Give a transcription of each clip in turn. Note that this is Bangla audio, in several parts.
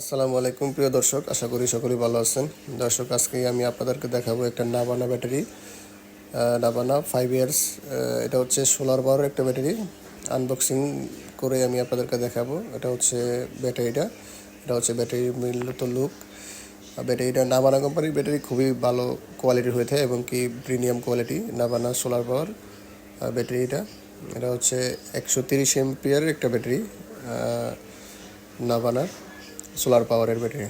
আসসালামু আলাইকুম, প্রিয় দর্শক। আশা করি সকলেই ভালো আছেন। দর্শক, আজকে আমি আপনাদেরকে দেখাবো একটা Nabana battery Nabana five years এটা হচ্ছে সোলার পাওয়ার একটা ব্যাটারি আনবক্সিং করে আমি আপনাদেরকে দেখাবো। এটা হচ্ছে ব্যাটারিটা এটা হচ্ছে ব্যাটারির মূলত লুক ব্যাটারিটা নাবানা কোম্পানির ব্যাটারি খুবই ভালো কোয়ালিটির হয়ে থাকে এবং কি premium quality Nabana solar power ব্যাটারিটা এটা হচ্ছে একশো তিরিশ এমপিয়ারের একটা ব্যাটারি নাবানার সোলার পাওয়ারের ব্যাটারি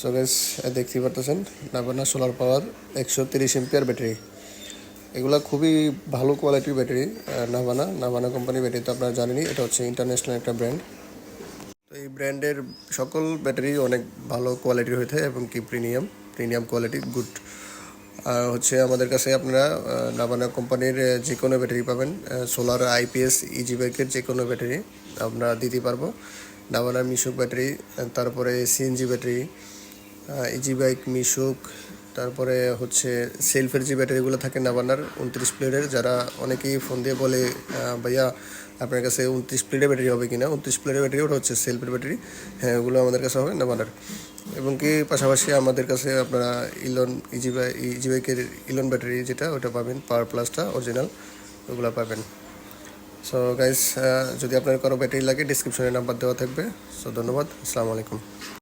সো গ্যাস দেখতেই পারতেছেন, নাবানা সোলার পাওয়ার একশো তিরিশ এমপিয়ার ব্যাটারি এগুলো খুবই ভালো কোয়ালিটির ব্যাটারি নাবানা নাবানা কোম্পানির ব্যাটারি তো আপনারা জানেনই, এটা হচ্ছে ইন্টারন্যাশনাল একটা ব্র্যান্ড তো এই ব্র্যান্ডের সকল ব্যাটারি অনেক ভালো কোয়ালিটির হয়ে থাকে এবং কি প্রিমিয়াম প্রিমিয়াম কোয়ালিটি গুড আর হচ্ছে আমাদের কাছে আপনারা নাবানা কোম্পানির যে কোনো ব্যাটারি পাবেন সোলার আইপিএস ইজি বাইকের যে কোনো ব্যাটারি আমরা দিতে পারব। নাবানার মিশুক ব্যাটারি, তারপরে CNG battery easy bike Mishuk, তারপরে হচ্ছে সেলফের যে ব্যাটারিগুলো থাকে নাবানার উনত্রিশ প্লেটের যারা অনেকেই ফোন দিয়ে বলে ভাইয়া, আপনার কাছে উনত্রিশ প্লেটের ব্যাটারি হবে কিনা? উনত্রিশ প্লেটের ব্যাটারি ওটা হচ্ছে সেলফের ব্যাটারি। হ্যাঁ ওগুলো আমাদের কাছে হবে নাবানার এবং কি পাশাপাশি আমাদের কাছে আপনারা ইলন ইজি বাই ইজি বাইকের ইলন ব্যাটারি যেটা, ওটা পাবেন পাওয়ার প্লাসটা অরিজিনাল ওগুলো পাবেন। সো গাইস যদি আপনার কোনো ব্যাটারি লাগে ডিসক্রিপশনে নাম্বার দেওয়া থাকবে। সো ধন্যবাদ। আসসালামু আলাইকুম।